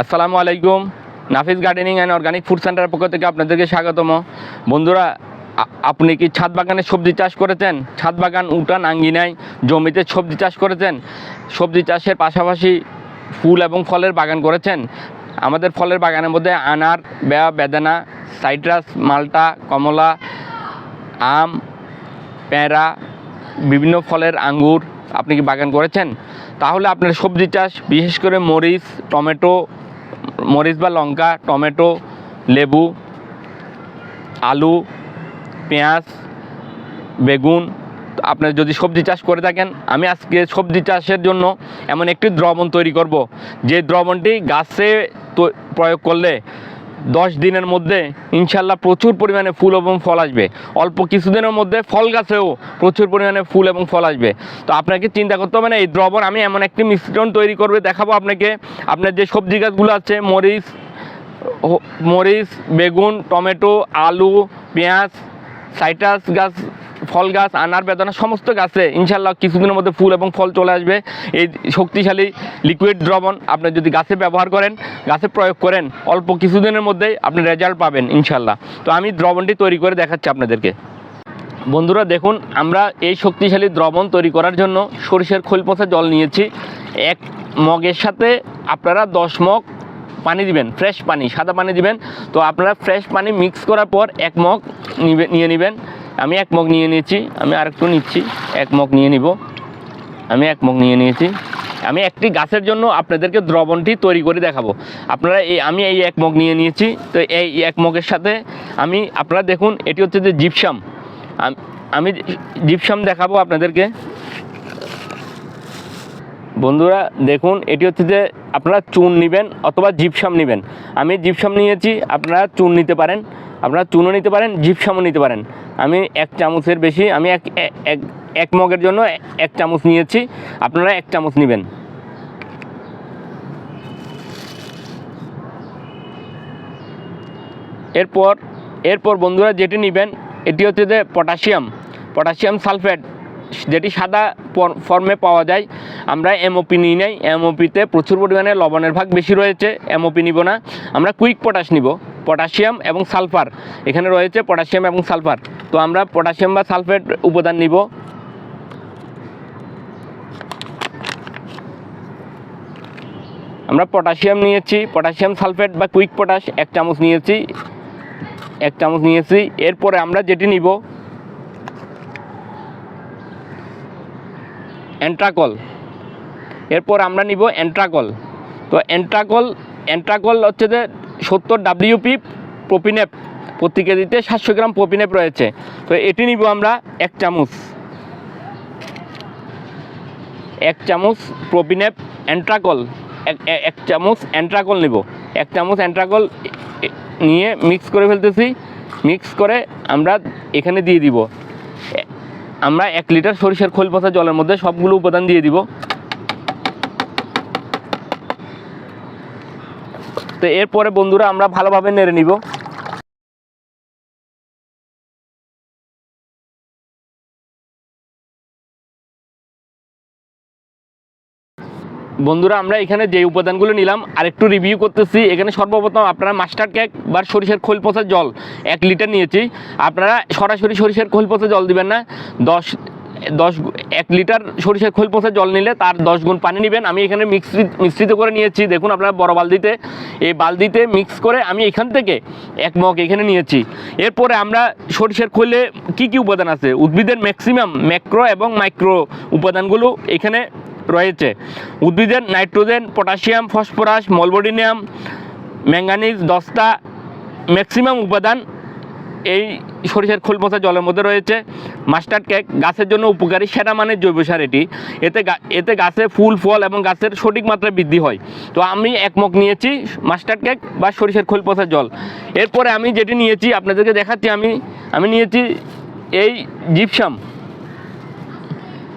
আসসালামু আলাইকুম। Nafis gardening and organic food সেন্টারের পক্ষ থেকে আপনাদেরকে স্বাগতম। বন্ধুরা আপনি কি ছাদ বাগানে সবজি চাষ করেছেন? ছাদ বাগান উঠান আঙ্গিনায় জমিতে সবজি চাষ করেছেন? সবজি চাষের পাশাপাশি ফুল এবং ফলের বাগান করেছেন? আমাদের ফলের বাগানের মধ্যে আনার, বেয়া, বেদানা, সাইট্রাস, মালটা, কমলা, আম পেঁড়া বিভিন্ন ফলের আঙ্গুর আপনি কি বাগান করেছেন? তাহলে আপনার সবজি চাষ, বিশেষ করে মরিচ, টমেটো মরিচ বা লঙ্কা, টমেটো, লেবু, আলু, পেঁয়াজ, বেগুন, আপনার যদি সবজি চাষ করে থাকেন, আমি আজকে সবজি চাষের জন্য এমন একটি দ্রবণ তৈরি করব, যে দ্রবণটি গাছে প্রয়োগ করলে দশ দিনের মধ্যে ইনশাল্লাহ প্রচুর পরিমাণে ফুল এবং ফল আসবে। অল্প কিছুদিনের মধ্যে ফল গাছেও প্রচুর পরিমাণে ফুল এবং ফল আসবে। তো আপনাকে চিন্তা করতে হবে না, এই দ্রবণ আমি এমন একটি মিশ্রণ তৈরি করবে, দেখাবো আপনাকে। আপনার যে সবজি গাছগুলো আছে, মরিচ মরিচ, বেগুন, টমেটো, আলু, পেঁয়াজ, সাইটাস গাছ ফল গাছ, আনার বেদনা, সমস্ত গাছে ইনশাল্লাহ কিছুদিনের মধ্যে ফুল এবং ফল চলে আসবে। এই শক্তিশালী লিকুইড দ্রবণ আপনি যদি গাছে ব্যবহার করেন, গাছে প্রয়োগ করেন, অল্প কিছুদিনের মধ্যেই আপনি রেজাল্ট পাবেন ইনশাল্লাহ তো আমি দ্রবণটি তৈরি করে দেখাচ্ছি আপনাদেরকে। বন্ধুরা দেখুন, আমরা এই শক্তিশালী দ্রবণ তৈরি করার জন্য সরিষার খোল পচা জল নিয়েছি। এক মগের সাথে আপনারা দশ মগ পানি দিবেন ফ্রেশ পানি, সাদা পানি দিবেন। তো আপনারা ফ্রেশ পানি মিক্স করার পর এক মগ নিয়ে নেবেন। আমি এক মগ নিয়ে নিয়েছি, আমি আরেকটু নিচ্ছি, এক মগ নিয়ে নিব। আমি এক মগ নিয়ে নিয়েছি। আমি একটি গাছের জন্য আপনাদেরকে দ্রবণটি তৈরি করে দেখাবো। আপনারা এই, আমি এই এক মগ নিয়ে নিয়েছি, তো এই এক মগের সাথে আমি, আপনারা দেখুন, এটি হচ্ছে যে জিপসাম। আম- জিপসাম দেখাবো আপনাদেরকে। বন্ধুরা, দেখুন, এটি হচ্ছে যে আপনারা চুন নেবেন অথবা জিপসাম নেবেন। আমি জিপসাম নিয়েছি, আপনারা চুন নিতে পারেন। আপনারা চুনও নিতে পারেন, জিপসামও নিতে পারেন। আমি এক চামচের বেশি, আমি এক এক মগের জন্য এক চামচ নিয়েছি। আপনারা এক চামচ নেবেন। এরপর এরপর বন্ধুরা যেটি নেবেন, এটি হচ্ছে যে পটাশিয়াম। পটাশিয়াম সালফেট, যেটি সাদা ফর্মে পাওয়া যায়। আমরা এমওপি নিই নাই। এমওপিতে প্রচুর পরিমাণে লবণের ভাগ বেশি রয়েছে। এমওপি নিব না। আমরা কুইক পটাশ নিব। পটাশিয়াম এবং সালফার। এখানে রয়েছে পটাশিয়াম এবং সালফার। তো আমরা পটাশিয়াম বা সালফেট উপাদান নিব। আমরা পটাশিয়াম নিয়েছি, পটাশিয়াম, সালফেট বা কুইক পটাশ এক চামচ নিয়েছি, এক চামচ নিয়েছি। এরপরে আমরা যেটি নিব অ্যান্ট্রাকল এরপর আমরা নিব অ্যান্ট্রাকল তো অ্যান্ট্রাকল অ্যান্ট্রাকল হচ্ছে যে সত্তর ডাব্লিউপি প্রোপিনেপ প্রতি কেজিতে সাতশো গ্রাম প্রোপিনেপ রয়েছে। তো এটি নিব আমরা এক চামচ। এক চামচ প্রোপিনেপ অ্যান্ট্রাকল এক চামচ অ্যান্ট্রাকল নিব। এক চামচ অ্যান্ট্রাকল নিয়ে মিক্স করে ফেলতেছি। মিক্স করে আমরা এখানে দিয়ে দিব। আমরা এক লিটার সরিষার খোল পচা জলের মধ্যে সবগুলো উপাদান দিয়ে দিব। তো এরপরে বন্ধুরা আমরা ভালোভাবে নেড়ে নিব। বন্ধুরা আমরা এখানে যে উপাদানগুলো নিলাম, আরেকটু রিভিউ করতেছি। এখানে সর্বপ্রথম আপনারা মাস্টার্ড কেক বা সরিষার খোল পচা জল এক লিটার নিয়েছি। আপনারা সরাসরি সরিষার খোল পচা জল দিবেন না। দশ দশ এক লিটার সরিষার খোল পচা জল নিলে তার দশ গুণ পানি নেবেন। আমি এখানে মিশ্রিত মিশ্রিত করে নিয়েছি। দেখুন আপনারা বড় বালতিতে। এই বালতিতে মিক্স করে আমি এখান থেকে এক মগ এখানে নিয়েছি। এরপরে আমরা সরিষার খোলে কি কি উপাদান আছে? উদ্ভিদের ম্যাক্সিমাম ম্যাক্রো এবং মাইক্রো উপাদানগুলো এখানে রয়েছে। উদ্ভিদের nitrogen potassium phosphorus molybdenum manganese দস্তা ম্যাক্সিমাম উপাদান এই সরিষার খোল পচা জলের মধ্যে রয়েছে। মাস্টার্ড কেক, গাছের জন্য উপকারী, সেরা মানের জৈব সার এটি। এতে এতে গাছে ফুল, ফল এবং গাছের সঠিক মাত্রায় বৃদ্ধি হয়। তো আমি এক মগ নিয়েছি মাস্টার্ড কেক বা সরিষার খোল পচা জল। এরপরে আমি যেটি নিয়েছি, আপনাদেরকে দেখাচ্ছি, আমি আমি নিয়েছি এই জিপসাম।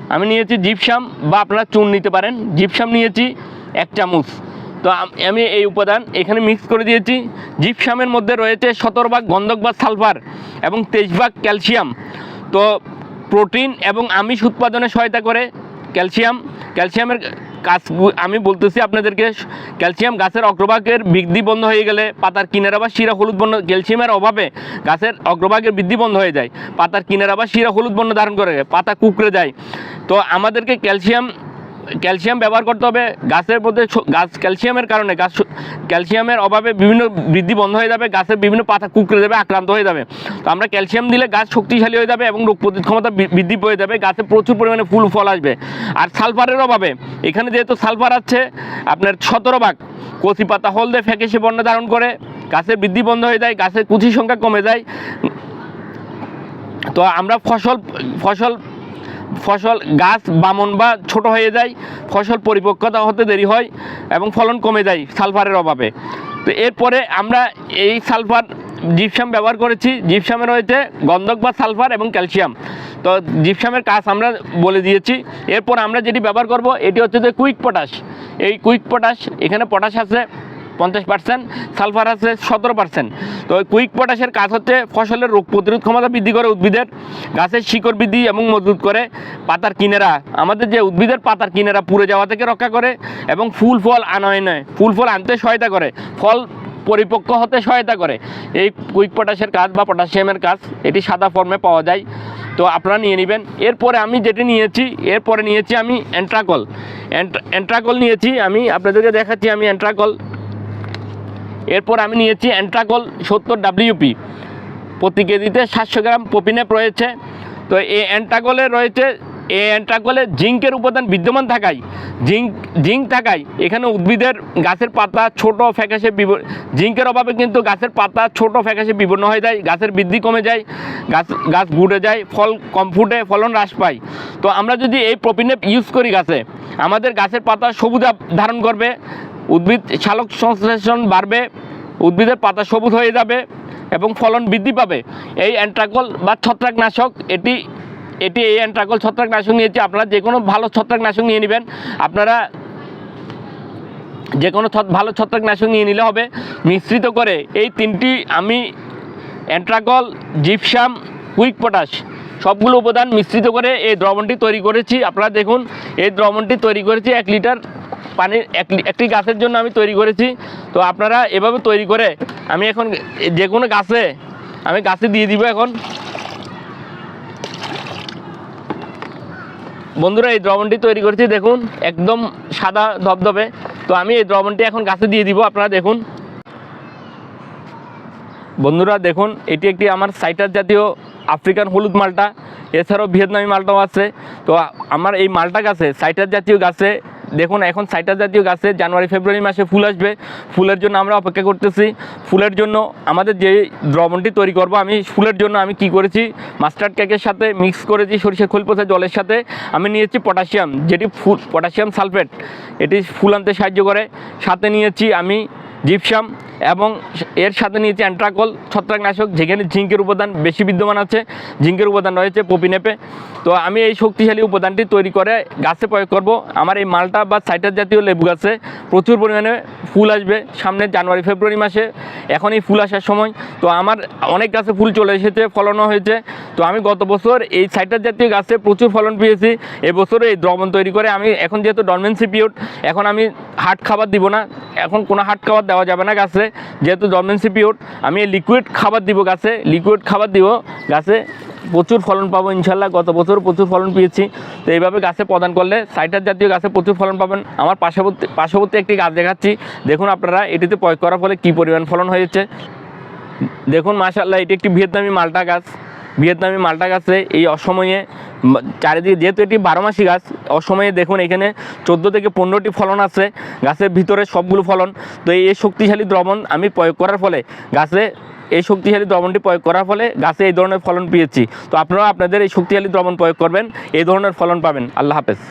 আমি নিয়েছি জিপসাম বা আপনারা চুন নিতে পারেন। জিপসাম নিয়েছি এক চামচ। তো আমি এই উপাদান এখানে মিক্স করে দিয়েছি। জিপসামের মধ্যে রয়েছে সতেরো ভাগ গন্ধক বা সালফার এবং তেইশ ভাগ ক্যালসিয়াম। তো প্রোটিন এবং আমিষ উৎপাদনে সহায়তা করে ক্যালসিয়াম। ক্যালসিয়ামের কাজ আমি বলতেছি আপনাদেরকে, ক্যালসিয়াম গাছের অগ্রভাগের বৃদ্ধি বন্ধ হয়ে গেলে পাতার কিনারা বা শিরা হলুদ বর্ণ ক্যালসিয়ামের অভাবে গাছের অগ্রভাগের বৃদ্ধি বন্ধ হয়ে যায়। পাতার কিনারা বা শিরা হলুদ বর্ণ ধারণ করে, পাতা কুকড়ে যায়। তো আমাদেরকে ক্যালসিয়াম ক্যালসিয়াম ব্যবহার করতে হবে। গাছের মধ্যে গাছ ক্যালসিয়ামের কারণে গাছ ক্যালসিয়ামের অভাবে বিভিন্ন বৃদ্ধি বন্ধ হয়ে যাবে, গাছের বিভিন্ন পাতা কুকড়ে যাবে, আক্রান্ত হয়ে যাবে। তো আমরা ক্যালসিয়াম দিলে গাছ শক্তিশালী হয়ে যাবে এবং রোগ প্রতিরোধ ক্ষমতা বৃদ্ধি পেয়ে যাবে, গাছে প্রচুর পরিমাণে ফুল, ফল আসবে। আর সালফারের অভাবে, এখানে যেহেতু সালফার আছে, আপনার সতেরো ভাগ, কচি পাতা হলদে ফ্যাকেসে বর্ণ ধারণ করে গাছের বৃদ্ধি বন্ধ হয়ে যায়, গাছের কুচির সংখ্যা কমে যায়। তো আমরা ফসল ফসল ফসল গাছ বামন বা ছোট হয়ে যায়, ফসল পরিপক্কতা হতে দেরি হয় এবং ফলন কমে যায় সালফারের অভাবে। তো এরপরে আমরা এই সালফার জিপসাম ব্যবহার করেছি। জিপসামে রয়েছে গন্ধক বা সালফার এবং ক্যালসিয়াম। তো জিপসামের কাজ আমরা বলে দিয়েছি। এরপর আমরা যেটি ব্যবহার করব, এটি হচ্ছে যে কুইক পটাশ। এই কুইক পটাশ, এখানে পটাশ আছে। পঞ্চাশ পার্সেন্ট সালফার আছে সতেরো পার্সেন্ট তো কুইক পটাশের কাজ হচ্ছে ফসলের রোগ প্রতিরোধ ক্ষমতা বৃদ্ধি করে উদ্ভিদের, গাছের শিকড় বৃদ্ধি এবং মজবুত করে পাতার কিনেরা। আমাদের যে উদ্ভিদের পাতার কিনেরা পুড়ে যাওয়া থেকে রক্ষা করে এবং ফুল ফল আনয়নে ফুল ফল আনতে সহায়তা করে, ফল পরিপক্ক হতে সহায়তা করে। এই কুইক পটাশের কাজ বা পটাশিয়ামের কাজ, এটি সাদা ফর্মে পাওয়া যায়। তো আপনারা নিয়ে নেবেন। এরপরে আমি যেটি নিয়েছি, এরপরে নিয়েছি আমি অ্যান্ট্রাকল অ্যান্ট্রাকল নিয়েছি আমি, আপনাদেরকে দেখাচ্ছি আমি অ্যান্ট্রাকল এরপর আমি নিয়েছি অ্যান্ট্রাকল সত্তর ডাব্লিউপি প্রতি কেজিতে সাতশো গ্রাম পপিনেপ রয়েছে। তো এই অ্যান্ট্রাকলে রয়েছে, এই অ্যান্ট্রাকলে জিঙ্কের উপাদান বিদ্যমান থাকায়, জিঙ্ক জিঙ্ক থাকায় এখানে উদ্ভিদের গাছের পাতা ছোট ফ্যাকাশে জিঙ্কের অভাবে কিন্তু গাছের পাতা ছোট ফ্যাকাশে বিবর্ণ হয়ে যায়, গাছের বৃদ্ধি কমে যায়, গাছ গাছ গুড়ে যায়, ফল কম ফুটে, ফলন হ্রাস পায়। তো আমরা যদি এই প্রপিনেপ ইউজ করি গাছে, আমাদের গাছের পাতা সবুজ ধারণ করবে উদ্ভিদ শালক সংশ্লেষণ বাড়বে, উদ্ভিদের পাতা সবুজ হয়ে যাবে এবং ফলন বৃদ্ধি পাবে। এই অ্যান্ট্রাকল বা ছত্রাকনাশক, এটি এটি এই অ্যান্ট্রাকল ছত্রাকনাশক নিয়েছি আপনারা যে কোনো ভালো ছত্রাকনাশক নিয়ে নেবেন, আপনারা যে কোনো ভালো ছত্রাকনাশক নিয়ে নিলে হবে। মিশ্রিত করে এই তিনটি আমি অ্যান্ট্রাকল, জিপসাম, কুইক পটাশ সবগুলো উপাদান মিশ্রিত করে এই দ্রবণটি তৈরি করেছি। আপনারা দেখুন, এই দ্রবণটি তৈরি করেছি এক লিটার পানির একটি গাছের জন্য আমি তৈরি করেছি। তো আপনারা এভাবে তৈরি করে আমি এখন যে কোনো গাছে আমি গাছে দিয়ে দিব এখন। বন্ধুরা, এই দ্রবণটি তৈরি করেছি, দেখুন, একদম সাদা ধবধবে। তো আমি এই দ্রবণটি এখন গাছে দিয়ে দিব, আপনারা দেখুন। বন্ধুরা, দেখুন, এটি একটি আমার সাইটার জাতীয় আফ্রিকান হলুদ মালটা, এছাড়াও ভিয়েতনামি মালটাও আছে। তো আমার এই মালটা গাছে সাইটার জাতীয় গাছে দেখুন, এখন সাইটার জাতীয় গাছে জানুয়ারি, ফেব্রুয়ারি মাসে ফুল আসবে। ফুলের জন্য আমরা অপেক্ষা করতেছি। ফুলের জন্য আমাদের যে দ্রবণটি তৈরি করব, আমি ফুলের জন্য আমি কি করেছি? মাস্টার্ড কেকের সাথে মিক্স করেছি সরিষা খোল পচা জলের সাথে। আমি নিয়েছি পটাশিয়াম, যেটি ফুল, পটাশিয়াম সালফেট। এটি ফুল আনতে সাহায্য করে। সাথে নিয়েছি আমি জিপসাম এবং এর সাথে নিয়েছে অ্যান্ট্রাকল, ছত্রাকনাশক, যেখানে জিঙ্কের উপাদান বেশি বিদ্যমান আছে। জিঙ্কের উপাদান রয়েছে পপিনেপে তো আমি এই শক্তিশালী উপাদানটি তৈরি করে গাছে প্রয়োগ করব। আমার এই মালটা বা সাইটার জাতীয় লেবু গাছে প্রচুর পরিমাণে ফুল আসবে সামনে জানুয়ারি, ফেব্রুয়ারি মাসে। এখনই ফুল আসার সময়। তো আমার অনেক গাছে ফুল চলে এসেছে, ফলনও হয়েছে। তো আমি গত বছর এই সাইটার জাতীয় গাছে প্রচুর ফলন পেয়েছি। এবছরে এই দ্রবণ তৈরি করে আমি, এখন যেহেতু ডরমেন্সি এখন আমি হাট খাবার দিব না। এখন কোনো হাট খাবার দেওয়া যাবে না গাছে। যেহেতু ডরমেন্সি পিওর আমি লিকুইড খাবার দিব গাছে লিকুইড খাবার দিব, গাছে প্রচুর ফলন পাবো ইনশাল্লাহ, গত বছর প্রচুর ফলন পেয়েছি। তো এইভাবে গাছে প্রদান করলে সাইটার জাতীয় গাছে প্রচুর ফলন পাবেন। আমার পার্শ্ববর্তী পার্শ্ববর্তী একটি গাছ দেখাচ্ছি। দেখুন আপনারা, এটিতে প্রয়োগ করার ফলে কী পরিমাণ ফলন হয়েছে। দেখুন মাসাল্লাহ এটি একটি ভিয়েতনামি মালটা গাছ। ভিয়েতনামি মালটা গাছে এই অসময়ে চারিদিকে যেহেতু এটি বারো মাসি গাছ, অসময়ে দেখুন এখানে চোদ্দ থেকে পনেরোটি ফলন আছে, গাছের ভিতরে সবগুলো ফলন। তো এই শক্তিশালী দ্রবণ আমি প্রয়োগ করার ফলে, গাছে এই শক্তিশালী দ্রবণটি প্রয়োগ করার ফলে গাছে এই ধরনের ফলন পেয়েছি। তো আপনারাও আপনাদের এই শক্তিশালী দ্রবণ প্রয়োগ করবেন, এই ধরনের ফলন পাবেন। আল্লাহ হাফেজ।